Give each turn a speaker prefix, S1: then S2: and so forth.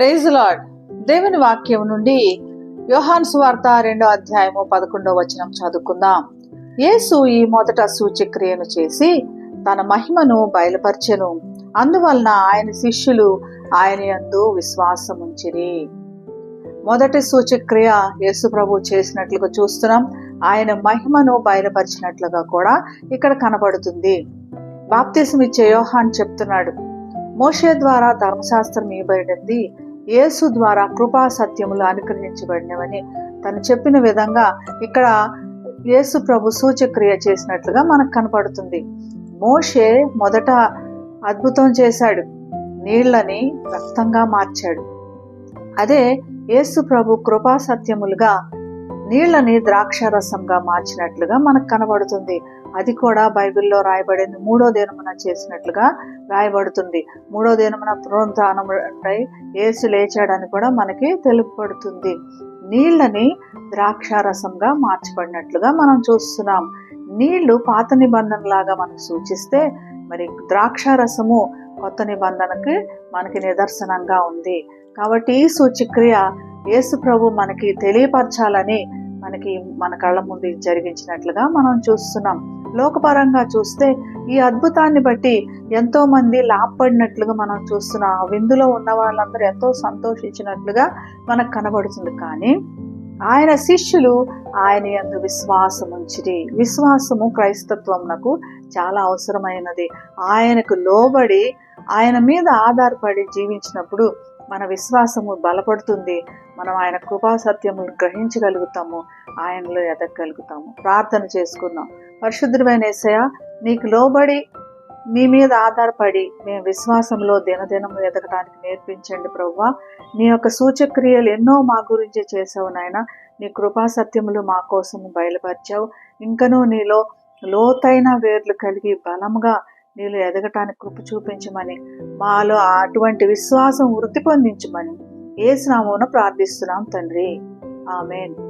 S1: Praise lord దేవుని వాక్యం నుండి యోహాన్ సువార్త రెండో అధ్యాయము పదకొండో వచనం చదువుకుందాం. యేసు ఈ మొదట సూచక్రియను చేసి తన మహిమను బయలుపరచెను. అందువలన ఆయన శిష్యులు ఆయన యందు విశ్వాసముంచిరి. మొదటి సూచక్రియ యేసు ప్రభు చేసినట్లుగా చూస్తున్నాం. ఆయన మహిమను బయలుపరిచినట్లుగా కూడా ఇక్కడ కనబడుతుంది. బాప్తిసం ఇచ్చే యోహాన్ చెప్తున్నాడు. మోషే ద్వారా ధర్మశాస్త్రం ఇవ్వబడింది. యేసు ద్వారా కృపా సత్యములు అనుగ్రహించబడినవని తను చెప్పిన విధంగా ఇక్కడ యేసు ప్రభు సూచక్రియ చేసినట్లుగా మనకు కనపడుతుంది. మోషే మొదట అద్భుతం చేశాడు. నీళ్ళని రక్తంగా మార్చాడు. అదే యేసు ప్రభు కృపా సత్యములుగా నీళ్ళని ద్రాక్షారసంగా మార్చినట్లుగా మనకు కనబడుతుంది. అది కూడా బైబిల్లో రాయబడింది. మూడో దినమున చేసినట్లుగా రాయబడుతుంది. మూడో దినమున పునరుద్ధానముడై ఏసు లేచాడని కూడా మనకి తెలుపబడుతుంది. నీళ్ళని ద్రాక్షారసంగా మార్చబడినట్లుగా మనం చూస్తున్నాం. నీళ్ళు పాత నిబంధన లాగా మనకు సూచిస్తే మరి ద్రాక్షారసము కొత్త నిబంధనకి మనకి నిదర్శనంగా ఉంది. కాబట్టి ఈ సూచిక్రియ యేసు ప్రభు మనకి తెలియపరచాలని మనకి మన కళ్ళ ముందు జరిగించినట్లుగా మనం చూస్తున్నాం. లోకపరంగా చూస్తే ఈ అద్భుతాన్ని బట్టి ఎంతో మంది లాభపడినట్లుగా మనం చూస్తున్నాం ఆ విందులో ఉన్న వాళ్ళందరూ ఎంతో సంతోషించినట్లుగా మనకు కనబడుతుంది. కానీ ఆయన శిష్యులు ఆయన ఎందు విశ్వాసం ఉంచిరి. విశ్వాసము క్రైస్తత్వమునకు చాలా అవసరమైనది. ఆయనకు లోబడి ఆయన మీద ఆధారపడి జీవించినప్పుడు మన విశ్వాసము బలపడుతుంది. మనం ఆయన కృపాసత్యమును గ్రహించగలుగుతాము. ఆయనలో ఎదగలుగుతాము ప్రార్థన చేసుకుందాం. పరిశుద్ధమైన ఏసయ నీకు లోబడి నీ మీద ఆధారపడి మేము విశ్వాసంలో దినదినము ఎదగడానికి నేర్పించండి ప్రవ్వా. నీ యొక్క సూచక్రియలు ఎన్నో మా గురించి చేసావు నాయన. నీ కృపా సత్యములు మా కోసము బయలుపరిచావు. ఇంకనూ నీలో లోతైన వేర్లు కలిగి బలముగా నీళ్ళు ఎదగటానికి కృప చూపించమని మాలో అటువంటి విశ్వాసం వృద్ధి పొందించమని ఏ స్నామమున ప్రార్థిస్తున్నాం తండ్రి. ఆమెన్.